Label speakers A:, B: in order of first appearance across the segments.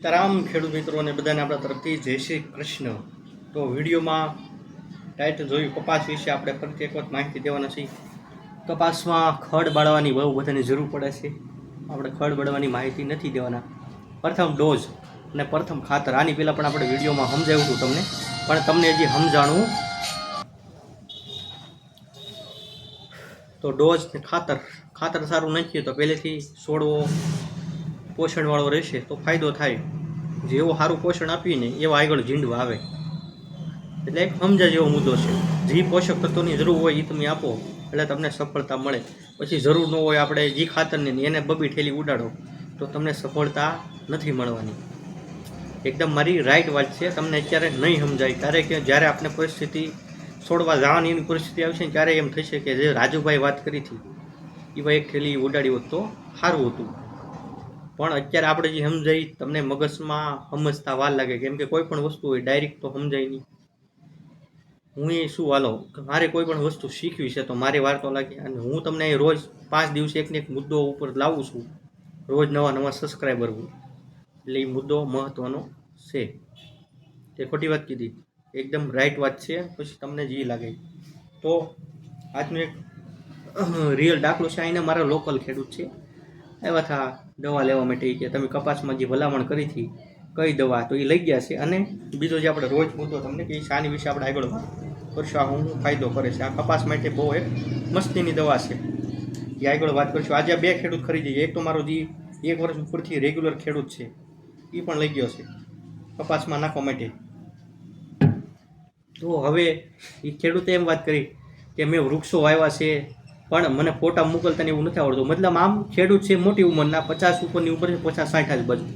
A: સીતારામ ખેડૂત મિત્રોને બધાને આપણા તરફથી જય શ્રી કૃષ્ણ. તો વિડીયોમાં ટાઇટલ જોયું, કપાસ વિશે આપણે ફરીથી એક વખત માહિતી દેવાના છીએ. કપાસમાં ખડ બાળવાની બહુ બધાની જરૂર પડે છે. આપણે ખડ બાળવાની માહિતી નથી દેવાના. પ્રથમ ડોઝ અને પ્રથમ ખાતર, આની પહેલાં પણ આપણે વિડીયોમાં સમજાવ્યું હતું તમને. પણ તમને હજી સમજાણું તો ડોઝ ને ખાતર ખાતર સારું નાખીએ તો પહેલેથી છોડવો પોષણવાળો રહેશે તો ફાયદો થાય. જેવું સારું પોષણ આપીને એવા આગળ ઝીંડવા આવે. એટલે એક સમજા જેવો મુદ્દો છે. જે પોષક તત્વોની જરૂર હોય એ તમે આપો, એટલે તમને સફળતા મળે. પછી જરૂર ન હોય આપણે જે ખાતરની એને બબી ઠેલી ઉડાડો, તો તમને સફળતા નથી મળવાની. એકદમ મારી રાઈટ વાત છે. તમને અત્યારે નહીં સમજાય. ત્યારે કે જ્યારે આપણે પરિસ્થિતિ છોડવા જવાની એની પરિસ્થિતિ આવશે ને ત્યારે એમ થશે કે જે રાજુભાઈ વાત કરી હતી એવા એક ઠેલી ઉડાડી હોત તો સારું હતું. પણ અત્યારે આપણે જે સમજાઈ, તમને મગજમાં સમજતા વાર લાગે. કેમ કે કોઈ પણ વસ્તુ હોય ડાયરેક્ટ તો સમજાય નહીં. હું એ શું હાલો મારે કોઈ પણ વસ્તુ શીખવી છે, તો મારે વાર તો લાગે. અને હું તમને રોજ પાંચ દિવસે એકને એક મુદ્દો ઉપર લાવું છું. રોજ નવા નવા સબસ્ક્રાઈબર હું. એટલે એ મુદ્દો મહત્ત્વનો છે. તે ખોટી વાત કીધી. એકદમ રાઈટ વાત છે. પછી તમને જે લાગે. તો આજનું એક રિયલ દાખલો છે. અહીંના મારા લોકલ ખેડૂત છે. આવ્યા હતા દવા લેવા માટે કે તમે કપાસમાં જે ભલામણ કરી હતી, કઈ દવા તો એ લઈ ગયા છે. અને બીજો જે આપણે રોજ મુદ્દો તમને કે શાની વિશે આપણે આગળ કરશું. આ હું ફાયદો કરે છે. આ કપાસ માટે બહુ એક મસ્તીની દવા છે. એ આગળ વાત કરીશું. આજે બે ખેડૂત ખરીદી એક તો મારો જે એક વર્ષ ઉપરથી રેગ્યુલર ખેડૂત છે. એ પણ લઈ ગયો છે કપાસમાં નાખવા માટે. તો હવે એ ખેડૂતે એમ વાત કરી કે મેં વૃક્ષો વાવ્યા છે. પણ મને ફોટા મોકલતા એવું નથી આવડતું. મતલબ આમ ખેડૂત છે, મોટી ઉંમરના, પચાસ ઉપરની ઉંમર છે, પચાસ સાઠ જ બાજુ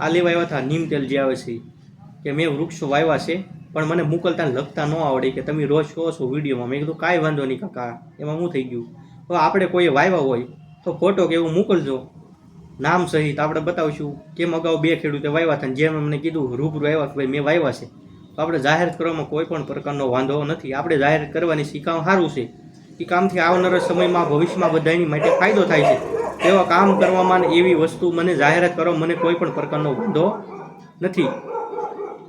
A: આ લેવા આવ્યા હતા, નીમ તેલ જે આવે છે, કે મેં વૃક્ષો વાવ્યા છે, પણ મને મોકલતા લખતા ન આવડે કે તમે રોજ કહો છો વિડીયોમાં. મેં કીધું, કાંઈ વાંધો નહીં કાકા, એમાં હું થઈ ગયું? તો આપણે કોઈ વાવ્યા હોય, તો ફોટો કે એવું મોકલજો. નામ સહિત આપણે બતાવશું કેમ અગાઉ બે ખેડૂતે વાવ્યા હતા જેમ અમને કીધું, રૂબરૂ આવ્યા કે ભાઈ મેં વાવ્યા છે. તો આપણે જાહેર કરવામાં કોઈ પણ પ્રકારનો વાંધો નથી. આપણે જાહેર કરવાની શીખાવ સારું છે? એ કામથી આવનારા સમયમાં, ભવિષ્યમાં બધાની માટે ફાયદો થાય છે. તેવા કામ કરવામાં એવી વસ્તુ મને જાહેરાત કરવા મને કોઈ પણ પ્રકારનો વાંધો નથી.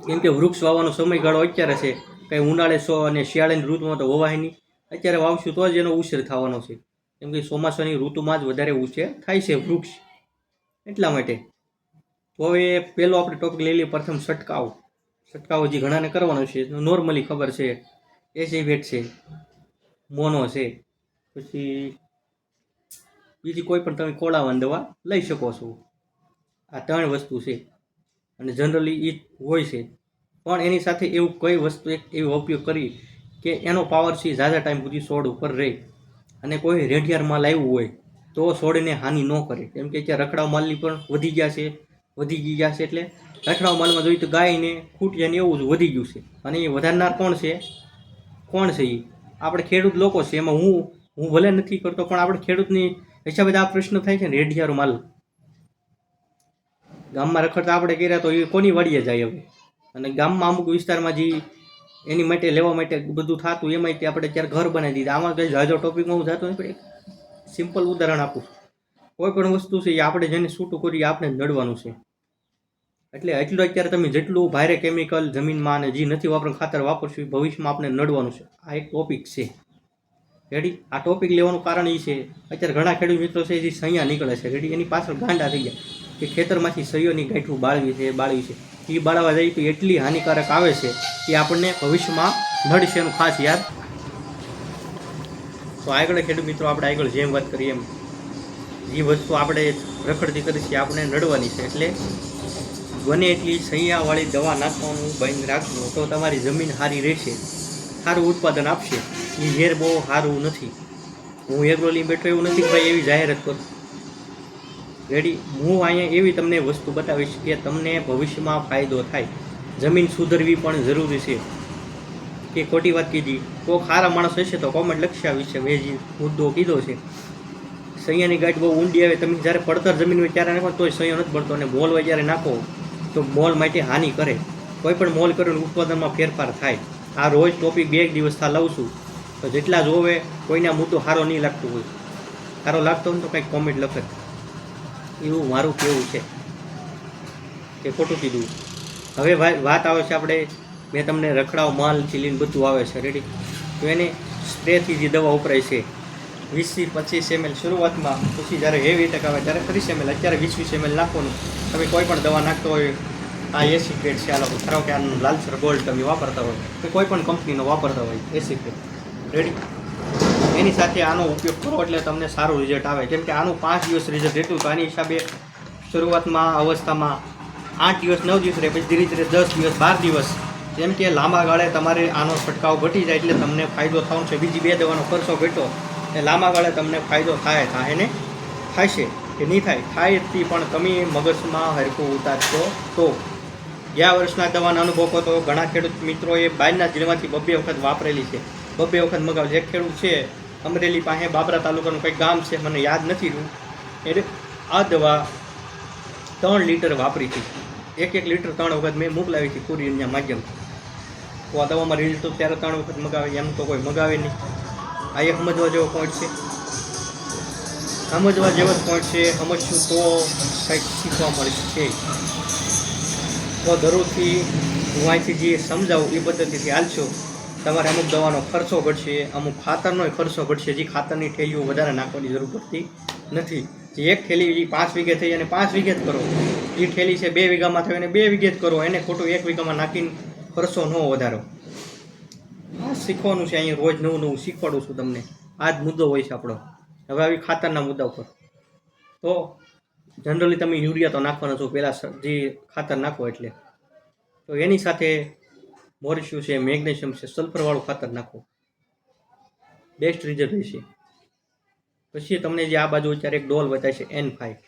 A: કેમ કે વૃક્ષ વાવવાનો સમયગાળો અત્યારે છે. કંઈ ઉનાળે સો અને શિયાળાની ઋતુમાં તો વવાય નહીં. અત્યારે વાવશું તો જ એનો ઉછેર થવાનો છે. કેમ કે ચોમાસાની ઋતુમાં જ વધારે ઉછેર થાય છે વૃક્ષ. એટલા માટે. તો હવે પહેલો આપણે ટોપિક લઈ લઈએ, પ્રથમ છંટકાવ. છંટકાવ જે ઘણાને કરવાનો છે. નોર્મલી ખબર છે. એસીવેટ છે. મોનો છે. પછી બીજી કોઈ પણ તમે કોળાવાની દવા લઈ શકો છો. આ ત્રણ વસ્તુ છે. અને જનરલી એ હોય છે. પણ એની સાથે એવું કઈ વસ્તુ એક એવો ઉપયોગ કરી કે એનો પાવર છે ઝાઝા ટાઈમ સુધી છોડ ઉપર રહે. અને કોઈ રેઢિયારમાં આવ્યું હોય તો છોડને હાનિ ન કરે. કેમ કે ત્યાં રખડાવ માલની પણ વધી ગયા છે. વધી ગયા છે એટલે રખડાવ માલમાં જોઈએ તો ગાયને ખૂટિયાને એવું જ વધી ગયું છે. અને એ વધારનાર કોણ છે? કોણ છે એ આપણે ખેડૂત લોકો છે, એમાં હું હું ભલે નથી કરતો, પણ આપણે ખેડૂતની હિસાબે આ પ્રશ્ન થાય છે ને, રેઢિયારો માલ. ગામમાં રખડતા આપણે કર્યા તો એ કોની વાડીએ જાય હવે? અને ગામમાં અમુક વિસ્તારમાં જે એની માટે, લેવા માટે બધું થતું એમાં આપણે ત્યારે ઘર બનાવી દીધા. આમાં કંઈ જાજો ટોપિકમાં હું જતો નહીં પણ સિમ્પલ ઉદાહરણ આપું. કોઈ પણ વસ્તુ છે એ આપણે જેને છૂટું કરીએ આપણે નડવાનું છે. એટલે એટલું અત્યારે તમે જેટલું ભારે કેમિકલ જમીનમાં અને જે નથી વાપરવાનું, ખાતર વાપરશું ભવિષ્યમાં આપણે નડવાનું છે. આ એક ટોપિક છે. રેડી આ ટોપિક લેવાનું કારણ એ છે. અત્યારે ઘણા ખેડૂત મિત્રો છે જે સૈયા નીકળે છે. રેડી એની પાછળ ગાંડા થઈ ગયા કે ખેતરમાંથી સૈયોની ગાંઠું બાળવી છે બાળવી છે. એ બાળવા જાય તો એટલી હાનિકારક આવે છે કે આપણને ભવિષ્યમાં નડશે એનું ખાસ યાદ. તો આગળ ખેડૂત મિત્રો, આપણે આગળ જેમ વાત કરીએ એમ. એ વસ્તુ આપણે રખડતી કરી છે આપણે નડવાની છે. એટલે બને એટલી સૈયાવાળી દવા નાખવાનું બંધ રાખવું તો તમારી જમીન સારી રહેશે, સારું ઉત્પાદન આપશે. એ ઝેર બહુ સારું નથી. હું એગ્રોલી બેઠો એવું નથી ભાઈ એવી જાહેરાત કરું. રેડી હું અહીંયા એવી તમને વસ્તુ બતાવીશ કે તમને ભવિષ્યમાં ફાયદો થાય. જમીન સુધરવી પણ જરૂરી છે. કે ખોટી વાત કીધી. કોઈ સારા માણસ હશે તો કોમેન્ટ આ વિશે. મેં જે મુદ્દો કીધો છે. સૈયાની ગાંઠ બહુ ઊંડી આવે. તમે જ્યારે પડતર જમીન હોય ત્યારે નાખો તોય સૈયો નથી પડતો અને બોલ હોય જ્યારે નાખો તો મોલ માટે હાનિ કરે. કોઈ પણ મોલ કરેલ ઉત્પાદનમાં ફેરફાર થાય. આ રોજ ટોપિક બે એક દિવસથી લઉં છું. તો જેટલા જોવે કોઈના મુદ્દો સારો નહીં લાગતો હોય. સારો લાગતો હોય તો કંઈક કોમેન્ટ લખે. એવું મારું કેવું છે. કે ખોટું કીધું. હવે વાત આવે છે આપણે. મેં તમને રખડાવ, માલ, ચીલીને બધું આવે છે. રેડી તો એને સ્પ્રેથી જે દવા વપરાય છે વીસથી પચીસ એમએલ શરૂઆતમાં, પછી જ્યારે હેવી એટેક આવે ત્યારે ત્રીસ એમએલ, અત્યારે વીસ વીસ એમએલ નાખવાનું. તમે કોઈ પણ દવા નાખતો હોય, આ એસી ગ્રેડ છે, આ લોકો, ધારો કે આનું લાલસર ગોલ્ડ તમે વાપરતા હોય કે કોઈ પણ કંપનીનો વાપરતા હોય એસી ગ્રેડ રેડી એની સાથે આનો ઉપયોગ કરો એટલે તમને સારું રિઝલ્ટ આવે. કેમ કે આનું પાંચ દિવસ રિઝલ્ટ રહેતું તો આની હિસાબે શરૂઆતમાં, અવસ્થામાં આઠ દિવસ, નવ દિવસ રહે, પછી ધીરે ધીરે દસ દિવસ, બાર દિવસ. જેમ કે લાંબા ગાળે તમારે આનો છંટકાવ ઘટી જાય એટલે તમને ફાયદો થવાનો છે. બીજી બે દવાનો ખર્ચો ઘટો એ લાંબા ગાળે તમને ફાયદો થાય થાય ને? થશે કે નહીં થાય? થાય તે પણ તમે મગજમાં હરખું ઉતારશો તો. ગયા વર્ષના દવાનો અનુભવ હતો ઘણા ખેડૂત મિત્રોએ બહારના જિલ્લામાંથી બબ્બે વખત વાપરેલી છે. બબ્બે વખત મગાવેલી. એક ખેડૂત છે, અમરેલી પાસે, બાબરા તાલુકાનું કંઈક ગામ છે, મને યાદ નથી રહ્યું. એટલે આ દવા ત્રણ લીટર વાપરી હતી. એક એક લીટર ત્રણ વખત મેં મોકલાવી હતી કુરિયરના માધ્યમથી. તો આ દવામાં રિઝલ્ટ ત્યારે ત્રણ વખત મગાવે, એમ તો કોઈ મગાવે નહીં. આ એક સમજવા જેવો પોઈન્ટ છે. સમજવા જેવો પોઈન્ટ છે. સમજશું તો કંઈક શીખવા મળશે. તો દરરોજથી હું અહીંથી જે સમજાવું એ પદ્ધતિથી હાલશો તમારે અમુક દવાનો ખર્ચો ઘટશે, અમુક ખાતરનો ખર્ચો ઘટશે, જે ખાતરની થેલીઓ વધારે નાખવાની જરૂર પડતી નથી. જે એક થેલી જે પાંચ વીઘે થઈ અને પાંચ વીઘે જ કરો. જે થેલી છે બે વીઘામાં થઈ અને બે વીઘે જ કરો. એને ખોટું એક વીઘામાં નાખીને ખર્ચો ન વધારો. આ શીખવાનું છે અહીંયા રોજ નવું નવું શીખવાડું છું તમને. આ જ મુદ્દો હોય છે આપણો. હવે આવી ખાતરના મુદ્દા ઉપર. તો જનરલી તમે યુરિયા તો નાખવાના છો પહેલાં જે ખાતર નાખો એટલે. તો એની સાથે મોરિશિયમ છે, મેગ્નેશિયમ છે સલ્ફરવાળું ખાતર નાખો. બેસ્ટ રિઝલ્ટ રહેશે. પછી તમને જે આ બાજુ અત્યારે એક ડોલ બતાવે છે એન ફાઈવ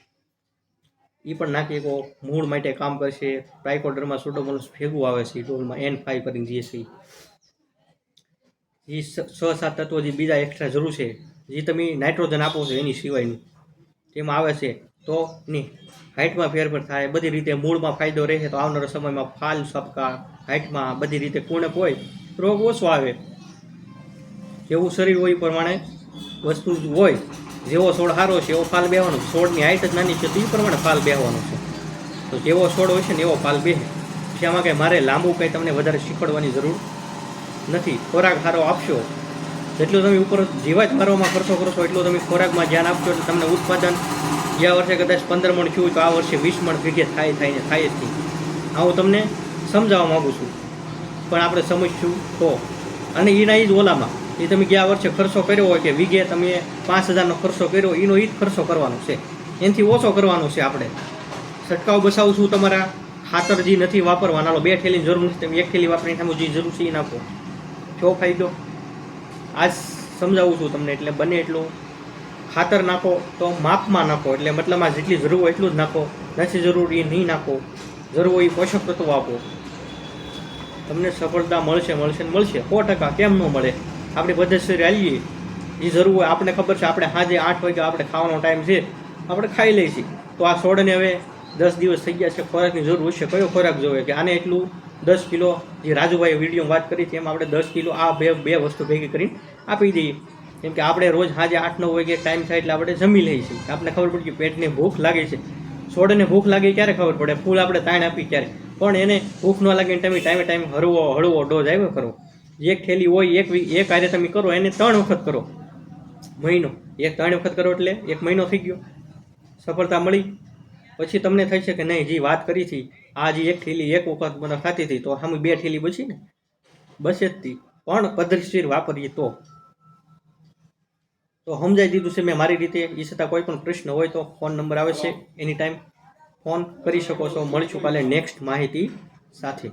A: એ પણ નાખી શકો. મૂળ માટે કામ કરશે. ટ્રાયકોડરમાં સુડોમોનસ ભેગું આવે છે, ડોલમાં એન ફાઈવ કરીને જે છે એ છ, સાત તત્વો જે બીજા એક્સ્ટ્રા જરૂર છે, જે તમે નાઇટ્રોજન આપો છો એની સિવાયનું, તેમાં આવે છે તો નહીં હાઇટમાં ફેરફાર થાય, બધી રીતે મૂળમાં ફાયદો રહે તો આવનારા સમયમાં ફાલ સપકા હાઇટમાં બધી રીતે પૂર્ણક હોય, રોગ ઓછો આવે. જેવું શરીર હોય પ્રમાણે વસ્તુ હોય, જેવો છોડ સારો છે એવો ફાલ બેહવાનો. છોડની હાઇટ જ નાની છે તો એ પ્રમાણે ફાલ બેહવાનો છે. તો જેવો છોડ હોય છે ને એવો ફાલ બેહે. પછી કંઈ મારે લાંબુ કંઈ તમને વધારે શીખવાડવાની જરૂર નથી. ખોરાક સારો આપશો. જેટલું તમે ઉપર જીવાત મારવામાં ખર્ચો કરશો એટલું તમે ખોરાકમાં ધ્યાન આપશો એટલે તમને ઉત્પાદન ગયા વર્ષે કદાચ પંદર મણ થયું તો આ વર્ષે વીસ મણ વીઘે થાય થાય ને થાય જ નહીં. આ હું તમને સમજાવવા માગું છું. પણ આપણે સમજશું તો. અને એના એ જ ઓલામાં. એ તમે ગયા વર્ષે ખર્ચો કર્યો હોય કે વીઘે તમે પાંચ હજારનો ખર્ચો કર્યો એનો એ જ ખર્ચો કરવાનો છે. એનાથી ઓછો કરવાનો છે આપણે. છંટકાવ બસાવું છું તમારા. ખાતર જે નથી વાપરવાના. બે થેલીની જરૂર નથી, તમે એક થેલી વાપરીને સામે જે જરૂર છે એ નાખો. જો ફાયદો? આજ સમજાવું છું તમને, એટલે બને એટલું. ખાતર નાખો તો માપમાં નાખો, એટલે મતલબમાં જેટલી જરૂર હોય એટલું જ નાખો. નથી જરૂર એ નહીં નાખો. જરૂર હોય એ પોષક તત્વો આપો. તમને સફળતા મળશે મળશે ને મળશે. સો ટકા, કેમ ન મળે? આપણી પદ્ધતિ હાલીએ. જે જરૂર હોય, આપણે ખબર છે, આપણે સાંજે આઠ વાગે આપણે ખાવાનો ટાઈમ છે. આપણે ખાઈ લઈએ છીએ તો આ છોડને હવે દસ દિવસ થઈ ગયા છે, ખોરાકની જરૂર હશે. કયો ખોરાક જોવે કે આને એટલું દસ કિલો જે રાજુભાઈ વીડિયો વાત કરી છે એમાં આપણે દસ કિલો આ બે બે વસ્તુ ભેગી કરીને આપી દઈએ. કેમ કે આપણે રોજ સાંજે આઠ, નવ વાગે ટાઈમ થાય એટલે આપણે જમી લઈએ છીએ. આપણે ખબર પડી કે પેટને ભૂખ લાગે છે. છોડને ભૂખ લાગે ક્યારે ખબર પડે? ફૂલ આપણે તાણ આપી ક્યારે? પણ એને ભૂખ ન લાગે તમે ટાઈમે ટાઈમ હળવો હળવો ડોઝ આવ્યો કરો. એક થેલી હોય, એક એક કાર્ય તમે કરો, એને ત્રણ વખત કરો. મહિનો. એક ત્રણ વખત કરો એટલે એક મહિનો થઈ ગયો. સફળતા મળી. પછી તમને થઈ છે કે નહીં? જે વાત કરી હતી. આ જે એક થેલી એક વખત મને ખાતી હતી, તો સામે બે થેલી બચી ને? બસે જ પણ પદ્ધતિસર વાપરીએ તો. તો સમજાઈ દીધું છે મેં મારી રીતે. એ છતાં કોઈ પણ પ્રશ્ન હોય તો ફોન નંબર આવે છે, એની ટાઈમ ફોન કરી શકો છો. મળીશું કાલે નેક્સ્ટ માહિતી સાથે.